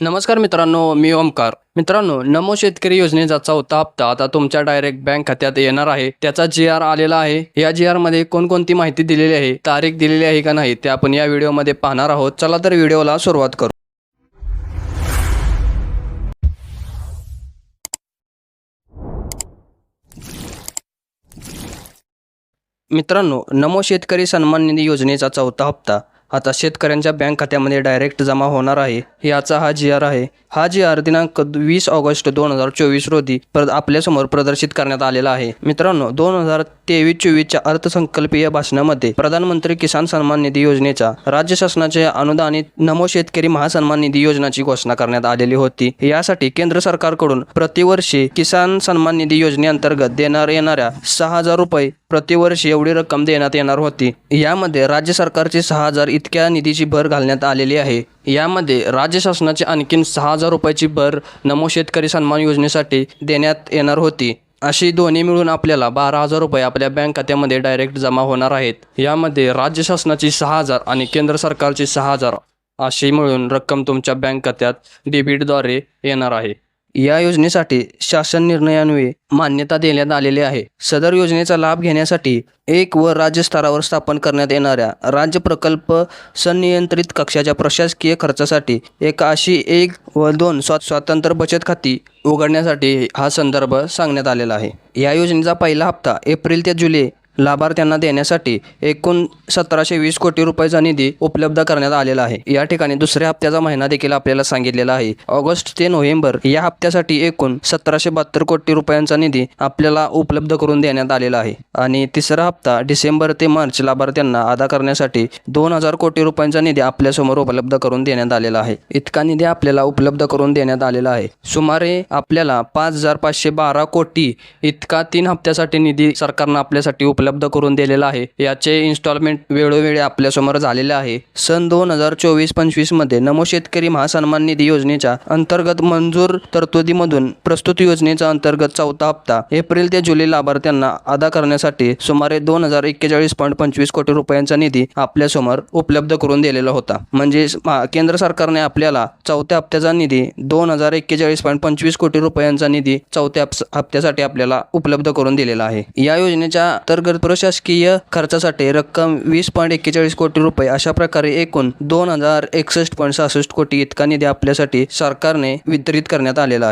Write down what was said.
नमस्कार मित्रांनो मी ओमकार. मित्रांनो नमो शेतकरी योजनेचा चौथा हप्ता आता तुमच्या डायरेक्ट बँक खात्यात येणार आहे. त्याचा जी आर आलेला आहे. या जी आरमध्ये कोणकोणती माहिती दिलेली आहे तारीख दिलेली आहे का नाही ते आपण या व्हिडिओमध्ये पाहणार आहोत. चला तर व्हिडिओला सुरुवात करू. मित्रांनो नमो शेतकरी सन्मान निधी योजनेचा चौथा हप्ता आता शेतकऱ्यांच्या बँक खात्यामध्ये डायरेक्ट जमा होणार आहे. याचा हा जी आर आहे. हा जी आर दिनांक वीस ऑगस्ट दोन हजार चोवीस रोजी आपल्यासमोर प्रदर्शित करण्यात आलेला आहे. मित्रांनो दोन हजार तेवीस चोवीसच्या अर्थसंकल्पीय भाषणामध्ये प्रधानमंत्री किसान सन्मान निधी योजनेच्या राज्य शासनाच्या अनुदानित नमो शेतकरी महासन्मान निधी योजनाची घोषणा करण्यात आलेली होती. यासाठी केंद्र सरकारकडून प्रतिवर्षी किसान सन्मान निधी योजनेअंतर्गत देणार येणाऱ्या सहा हजार रुपये प्रतिवर्षी एवढी रक्कम देण्यात येणार होती. यामध्ये राज्य सरकारचे सहा हजार इतक्या निधीची भर घालण्यात आलेली आहे. यामध्ये राज्य शासनाची आणखीन सहा हजार रुपयाची भर नमो शेतकरी सन्मान योजनेसाठी देण्यात येणार होती. अशी दोन्ही मिळून आपल्याला बारा हजार रुपये आपल्या बँक खात्यामध्ये डायरेक्ट जमा होणार आहेत. यामध्ये राज्य शासनाची सहा हजार आणि केंद्र सरकारची सहा हजार अशी मिळून रक्कम तुमच्या बँक खात्यात डेबिटद्वारे येणार आहे. या योजनेसाठी शासन निर्णयान्वये मान्यता देण्यात आलेली आहे. सदर योजनेचा लाभ घेण्यासाठी एक व राज्य स्तरावर स्थापन करण्यात येणाऱ्या राज्य प्रकल्प संनियंत्रित कक्षाच्या प्रशासकीय खर्चासाठी एक अशी एक व दोन स्वा स्वतंत्र बचत खाती उघडण्यासाठी हा संदर्भ सांगण्यात आलेला आहे. या योजनेचा पहिला हप्ता एप्रिल ते जुलै लाभार्थ्यांना देण्यासाठी एकूण सतराशे वीस कोटी रुपयाचा निधी उपलब्ध करण्यात आलेला आहे. या ठिकाणी दुसऱ्या हप्त्याचा महिना देखील आपल्याला सांगितलेला आहे. ऑगस्ट ते नोव्हेंबर या हप्त्यासाठी एकूण सतराशे बहात्तर कोटी रुपयांचा निधी आपल्याला उपलब्ध करून देण्यात आलेला आहे. आणि तिसरा हप्ता डिसेंबर ते मार्च लाभार्थ्यांना अदा करण्यासाठी दोन हजार कोटी रुपयांचा निधी आपल्यासमोर उपलब्ध करून देण्यात आलेला आहे. इतका निधी आपल्याला उपलब्ध करून देण्यात आलेला आहे. सुमारे आपल्याला पाच हजार पाचशे बारा कोटी इतका तीन हप्त्यासाठी निधी सरकारनं आपल्यासाठी उपलब्ध उपलब्ध करून दिलेला आहे. याचे इन्स्टॉलमेंट वेळोवेळी आपल्यासमोर झालेले आहे. सन दोन हजार चोवीस पंचवीसमध्ये नमो शेतकरी महासन्मान निधी योजनेच्या अंतर्गत मंजूर तरतुदीमधून प्रस्तुत योजनेचा अंतर्गत चौथा हप्ता एप्रिल ते जुलै लाभार्थ्यांना अदा करण्यासाठी सुमारे दोन हजार एक्केचाळीस पॉईंट पंचवीस कोटी रुपयांचा निधी आपल्यासमोर उपलब्ध करून दिलेला होता. म्हणजे केंद्र सरकारने आपल्याला चौथ्या हप्त्याचा निधी दोन हजार एक्केचाळीस पॉईंट पंचवीस कोटी रुपयांचा निधी चौथ्या हप्त्यासाठी आपल्याला उपलब्ध करून दिलेला आहे. या योजनेच्या अंतर्गत प्रशासकीय खर्चासाठी रक्कम वीस पॉईंट एक्केचाळीस कोटी रुपये अशा प्रकारे एकूण दोन हजार एकसष्ट पॉईंट सहासष्ट कोटी इतका निधी आपल्यासाठी सरकारने वितरित करण्यात आलेला आहे.